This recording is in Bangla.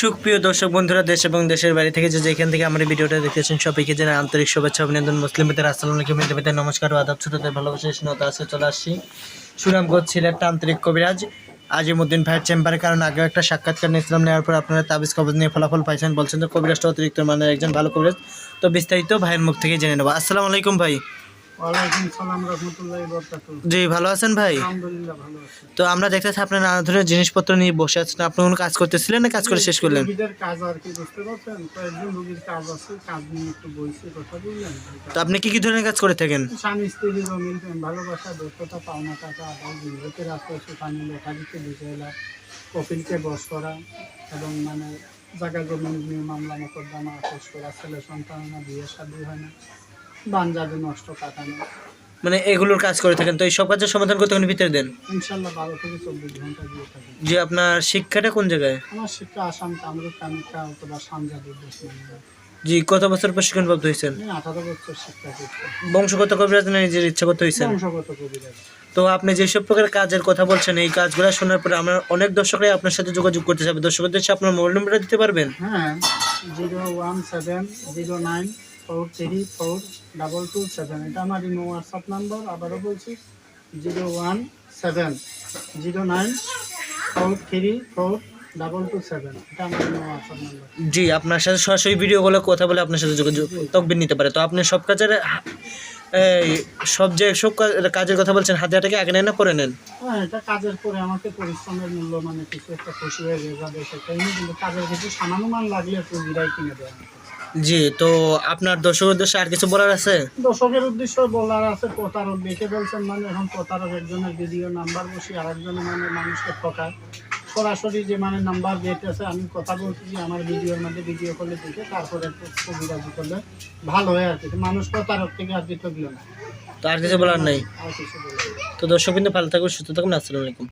সুপ্রিয় দর্শক বন্ধুরা, দেশ এবং দেশের বাইরে থেকে যে যেখান থেকে আমার ভিডিওটা দেখতেছেন, সবাইকে জানাই আন্তরিক শুভেচ্ছা, অভিনন্দন। মুসলিম ভিতরে আসসালামু আলাইকুম ভিতরে নমস্কার ও আদাব, ছোটদের ভালোবাসা স্নেহতা আছে চলে আসছি। সুনামগঞ্জ সিলেট তান্ত্রিক কবিরাজ আজিমুদ্দিন ভাইয়ের চেম্বারে, কারণ আগে একটা সাক্ষাৎকার নিয়েছিলাম, নেওয়ার পর আপনারা তাবিজ কবজ নিয়ে ফলাফল পাইছেন বলছেন যে কবিরাজটা অতিরিক্ত মানের একজন ভালো কবিরাজ। তো বিস্তারিত ভাইয়ের মুখ থেকে জেনে নেব। আসসালামু আলাইকুম ভাই। ওয়ালাইকুম সালাম রহমতুল্লাহ বরকাতুহ। জি ভালো আছেন ভাই? আলহামদুলিল্লাহ ভালো আছি। তো আমরা দেখতেছি আপনার নানা ধরনের জিনিসপত্র নিয়ে বসে আছেন। আপনি কোনো কাজ করতেছিলেন না কাজ করে শেষ করলেন? রোগীদের কাজ আর কি বুঝতে পারছেন? কয়েকজন রোগীর কাজ আছে কাজ নিয়ে একটু বইছে কথা বললেন তো আপনি কি কি ধরনের কাজ করে থাকেন? স্বামী প্রেম ভালোবাসা দক্ষতা পাওনা টাকা আদায় বিষয়লা কপিলকে বস করা এবং মানে জায়গা জমি নিয়ে মামলা মোকদ্দমা আপোষ করা ছেলে সন্তান বিয়ে শাদী হয় না। বানজাদে নষ্ট কাটানো মানে এগুলোর কাজ করে থাকেন। তো এই সব কাজের সমাধান করতে কোনো ভিতরে দেন? ইনশাল্লাহ বারো থেকে চব্বিশ ঘণ্টা দিয়ে থাকি। যে আপনার শিক্ষাটা কোন জায়গায়? আমার শিক্ষা আসাম কামরূপ কামিকা অথবা মানে জি কত বছর প্রশিক্ষণ প্রাপ্ত হয়েছেন আঠারো বছর শিক্ষা বংশগত কবিরাজ না নিজের ইচ্ছা করতে হয়েছেন? বংশগত কবিরাজ। তো আপনি যেসব প্রকার কাজের কথা বলছেন এই কাজগুলো শোনার পরে আমরা অনেক দর্শকরাই আপনার সাথে যোগাযোগ করতে চাবে দর্শকদের সাথে আপনার মোবাইল নম্বরটা দিতে পারবেন? হ্যাঁ zero one seven zero nine four three four double two seven. এটা আমার ইমো হোয়াটসঅ্যাপ নাম্বার আবারও বলছি zero one seven zero nine four three four double two seven. এটা আমার ইমো হোয়াটসঅ্যাপ নাম্বার। জি আপনার সাথে সরাসরি ভিডিও কলে কথা বলে আপনার সাথে যোগাযোগ তকবির নিতে পারে। তো আপনি সব কাজের এই, সব যে সব কাজের কথা বলছেন হাতে হাতে আগে নেন না পরে নেন? হ্যাঁ এটা কাজের পরে আমাকে পরিশ্রমের মূল্য মানে কিছু একটা খুশি হয়ে যাবে সেটাই কিন্তু কাজের কিছু সামান্য মান লাগলে পুঁজিরাই কিনে দেয়। জি তো আপনার দর্শক উদ্দেশ্যে আর কিছু বলার আছে? দর্শকের উদ্দেশ্য বলার আছে প্রতারক দেখে বলছেন মানে এখন প্রতারক একজনের ভিডিও নাম্বার বসি আর একজনের মানে মানুষকে ঠকায়। সরাসরি যে মানে নাম্বার দিতেছে আমি কথা বলতেছি আমার ভিডিওর মধ্যে ভিডিও করলে দেখে তারপরে কবিরাজি করলে ভালো হয় আর কি। মানুষ প্রতারক থেকে আর দিতে গেল না। তো আর কিছু বলার নাই? কিছু তো দর্শক কিন্তু ভালো থাকুন সুস্থ থাকুন আসসালামু আলাইকুম।